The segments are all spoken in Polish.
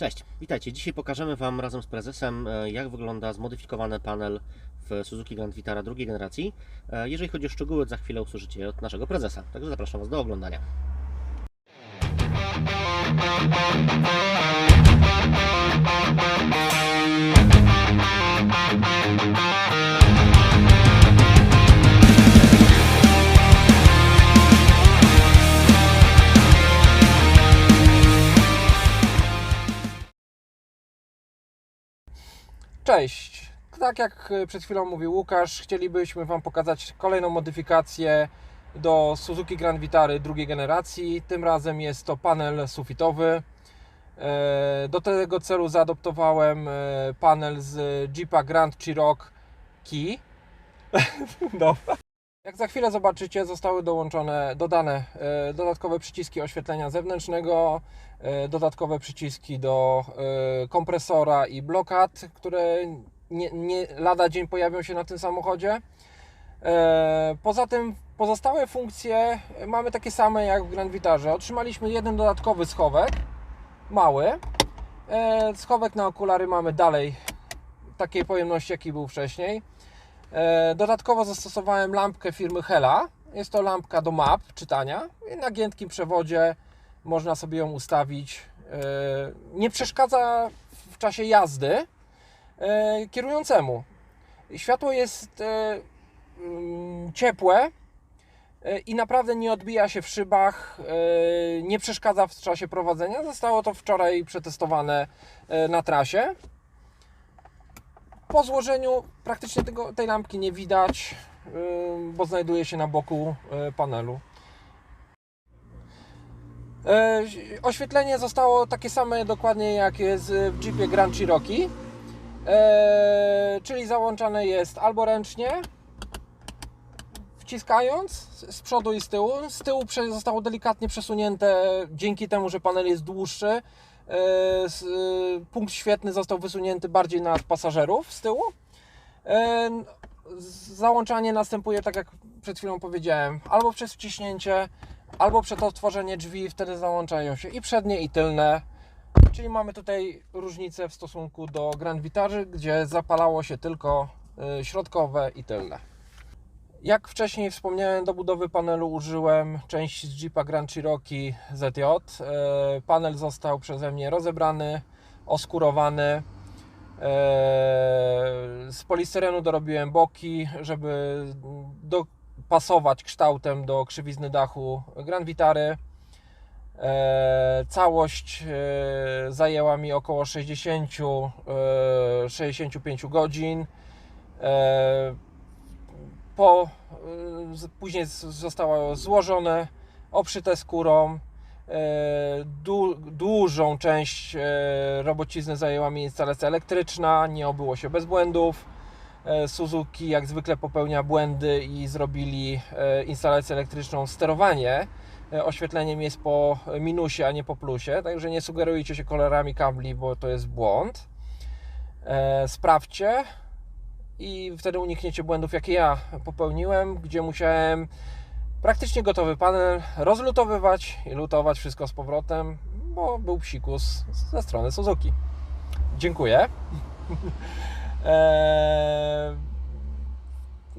Cześć, witajcie. Dzisiaj pokażemy Wam razem z prezesem, e, jak wygląda zmodyfikowany panel w Suzuki Grand Vitara drugiej generacji. E, Jeżeli chodzi o szczegóły, za chwilę usłyszycie od naszego prezesa. Także zapraszam Was do oglądania. Cześć. Tak jak e, przed chwilą mówił Łukasz, chcielibyśmy Wam pokazać kolejną modyfikację do Suzuki Grand Vitary drugiej generacji. Tym razem jest to panel sufitowy. E, Do tego celu zaadoptowałem e, panel z Jeepa Grand Cherokee. Dobra. Jak za chwilę zobaczycie, zostały dołączone, dodane e, dodatkowe przyciski oświetlenia zewnętrznego, e, dodatkowe przyciski do e, kompresora i blokad, które nie, nie lada dzień pojawią się na tym samochodzie. Poza tym pozostałe funkcje mamy takie same jak w Grand Vitarze. Otrzymaliśmy jeden dodatkowy schowek, mały. Schowek na okulary mamy dalej takiej pojemności, jaki był wcześniej. E, Dodatkowo zastosowałem lampkę firmy Hela. Jest to lampka do map, czytania. I na giętkim przewodzie można sobie ją ustawić. E, Nie przeszkadza w czasie jazdy e, kierującemu. Światło jest mm, ciepłe i naprawdę nie odbija się w szybach, nie przeszkadza w czasie prowadzenia. Zostało to wczoraj przetestowane na trasie. Po złożeniu praktycznie tego, tej lampki nie widać, bo znajduje się na boku yy, panelu. Yy, Oświetlenie zostało takie same dokładnie jak jest w Jeepie Grand Cherokee, Yy, czyli załączane jest albo ręcznie, wciskając z przodu i z tyłu. Z tyłu zostało delikatnie przesunięte dzięki temu, że panel jest dłuższy. E, e, Punkt świetny został wysunięty bardziej nad pasażerów z tyłu. E, Załączanie następuje, tak jak przed chwilą powiedziałem, albo przez wciśnięcie, albo przez otworzenie drzwi, wtedy załączają się i przednie, i tylne. Czyli mamy tutaj różnicę w stosunku do Grand Vitarzy, gdzie zapalało się tylko środkowe i tylne. Jak wcześniej wspomniałem, do budowy panelu użyłem części z Jeepa Grand Cherokee ZJ. E, Panel został przeze mnie rozebrany, oskurowany. E, Z polistyrenu dorobiłem boki, żeby dopasować kształtem do krzywizny dachu Grand Vitary. E, Całość zajęła mi około 60-65 godzin. Po, y, później zostało złożone, obszyte skórą. E, Du, dużą część e, robocizny zajęła mi instalacja elektryczna, nie obyło się bez błędów. E, Suzuki jak zwykle popełnia błędy i zrobili instalację elektryczną sterowanie. Oświetleniem jest po minusie, a nie po plusie, także nie sugerujcie się kolorami kabli, bo to jest błąd. Sprawdźcie, i wtedy unikniecie błędów, jakie ja popełniłem, gdzie musiałem praktycznie gotowy panel rozlutowywać i lutować wszystko z powrotem, bo był psikus ze strony Suzuki. Dziękuję. Eee,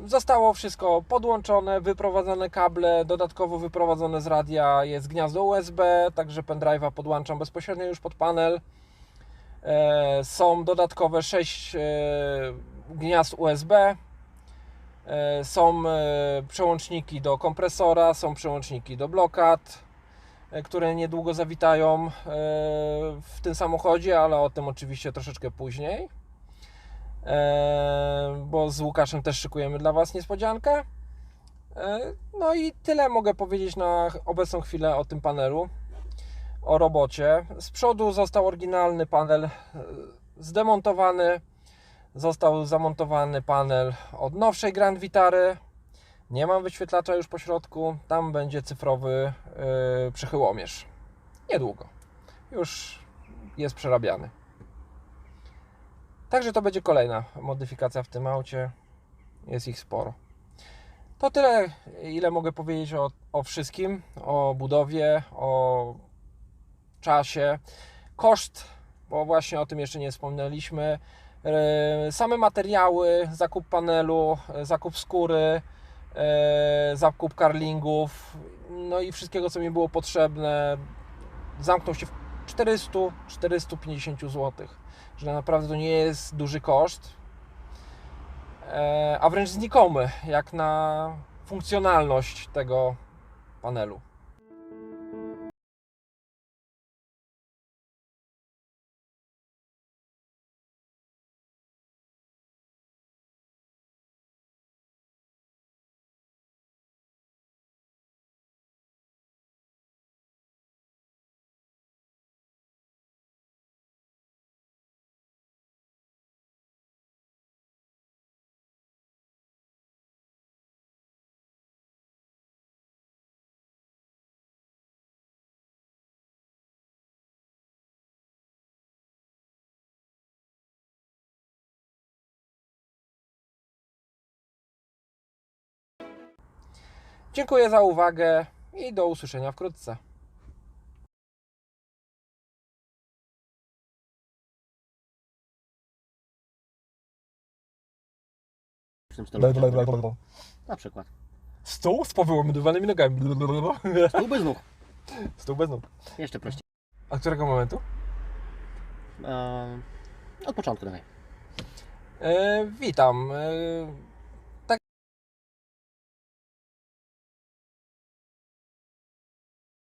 Zostało wszystko podłączone, wyprowadzone kable, dodatkowo wyprowadzone z radia jest gniazdo USB, także pendrive'a podłączam bezpośrednio już pod panel. E, Są dodatkowe 6 gniazd USB. E, Są e, przełączniki do kompresora, są przełączniki do blokad, e, które niedługo zawitają w tym samochodzie, ale o tym oczywiście troszeczkę później. Bo z Łukaszem też szykujemy dla Was niespodziankę. No i tyle mogę powiedzieć na obecną chwilę o tym panelu o robocie. Z przodu został oryginalny panel zdemontowany. Został zamontowany panel od nowszej Grand Vitary. Nie mam wyświetlacza już po środku. Tam będzie cyfrowy yy, przechyłomierz. Niedługo. Już jest przerabiany. Także to będzie kolejna modyfikacja w tym aucie. Jest ich sporo. To tyle, ile mogę powiedzieć o, o wszystkim, o budowie, o czasie. Koszt bo właśnie o tym jeszcze nie wspomnieliśmy. E, Same materiały, zakup panelu, e, zakup skóry, e, zakup carlingów, no i wszystkiego, co mi było potrzebne, zamknął się w 400-450 zł. Że naprawdę to nie jest duży koszt, a wręcz znikomy, jak na funkcjonalność tego panelu. Dziękuję za uwagę i do usłyszenia wkrótce. W tym stylu. Stół Na przykład. z powyłamywanymi nogami. Stół bez nóg. Stół bez nóg. Jeszcze prościej. A którego momentu? Od początku dawaj. E, witam. E,